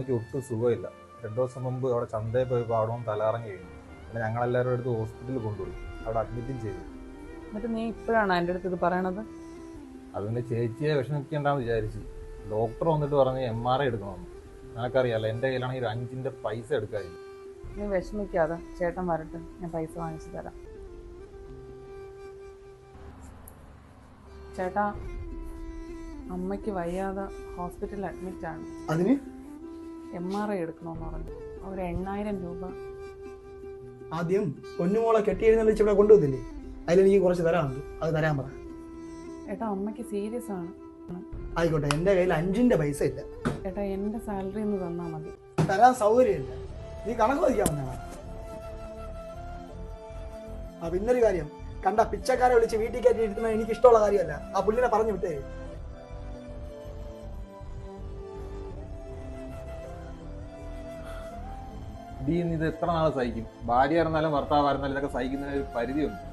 അമ്മയ്ക്ക് ഒട്ടും സുഖമില്ല. രണ്ടു ദിവസം മുമ്പ് അവിടെ ചന്തയിൽ പോയപ്പോൾ അവിടെ ഒന്ന് തലകറങ്ങി കഴിഞ്ഞു. പിന്നെ ഞങ്ങളെല്ലാവരും എടുത്ത് ഹോസ്പിറ്റലിൽ കൊണ്ടുപോയി. അവിടെ അഡ്മിറ്റും ചെയ്തു. എന്നിട്ട് നീ ഇപ്പോഴാണ് എന്റെ അടുത്ത് ഇത് പറയണത്? അതിന്റെ ചേച്ചിയെ വിഷമിക്കേണ്ടെന്ന് വിചാരിച്ചു. ഡോക്ടർ വന്നിട്ട് പറഞ്ഞ് എം ആർ ഐ എടുക്കണമെന്ന്. നിനക്കറിയാലോ എന്റെ കയ്യിലാണെങ്കിൽ ഒരു അഞ്ചിന്റെ പൈസ എടുക്കാതില്ല നീ വിഷമിക്കാതെ ചേട്ടൻ വരട്ടെ ഞാൻ പൈസ വാങ്ങിച്ചു തരാം. ചേട്ടാ അമ്മയ്ക്ക് വയ്യാതെ ഹോസ്പിറ്റലിൽ അഡ്മിറ്റ് ആണ്. അതിന്? എം ആർ ഐ എടുക്കണമെന്ന് പറഞ്ഞു. അവർ എണ്ണായിരം രൂപ. ആദ്യം പൊന്നുമോളെ കെട്ടിയെഴുന്നള്ളിച്ച് ഇവിടെ കൊണ്ടുവന്നില്ലേ? അതിലെനിക്ക് കുറച്ച് തരാനുണ്ട്. അത് തരാൻ പറ. ഏട്ടാ അമ്മയ്ക്ക് സീരിയസ് ആണ്. ആയിക്കോട്ടെ എന്റെ കയ്യിൽ അഞ്ചിന്റെ പൈസ ഇല്ല. ഏട്ടാ എന്റെ സാലറി ഒന്ന് തന്നാൽ മതി. തരാൻ സൗകര്യമില്ല. നീ കണക്ക് വഹിക്കാവുന്നതാണ് ആ പിന്നൊരു കാര്യം. കണ്ട പിച്ചക്കാരെ വിളിച്ച് വീട്ടിൽ കയറ്റി ഇരുത്തുന്നത് എനിക്ക് ഇഷ്ടമുള്ള കാര്യമല്ല. ആ പുള്ളിനെ പറഞ്ഞു വിട്ടേ ഡീ ഇത് എത്ര നാൾ സഹിക്കും? ഭാര്യ ആയിരുന്നാലും ഭർത്താവായിരുന്നാലും ഇതൊക്കെ സഹിക്കുന്നതിന് ഒരു പരിധിയുണ്ട്.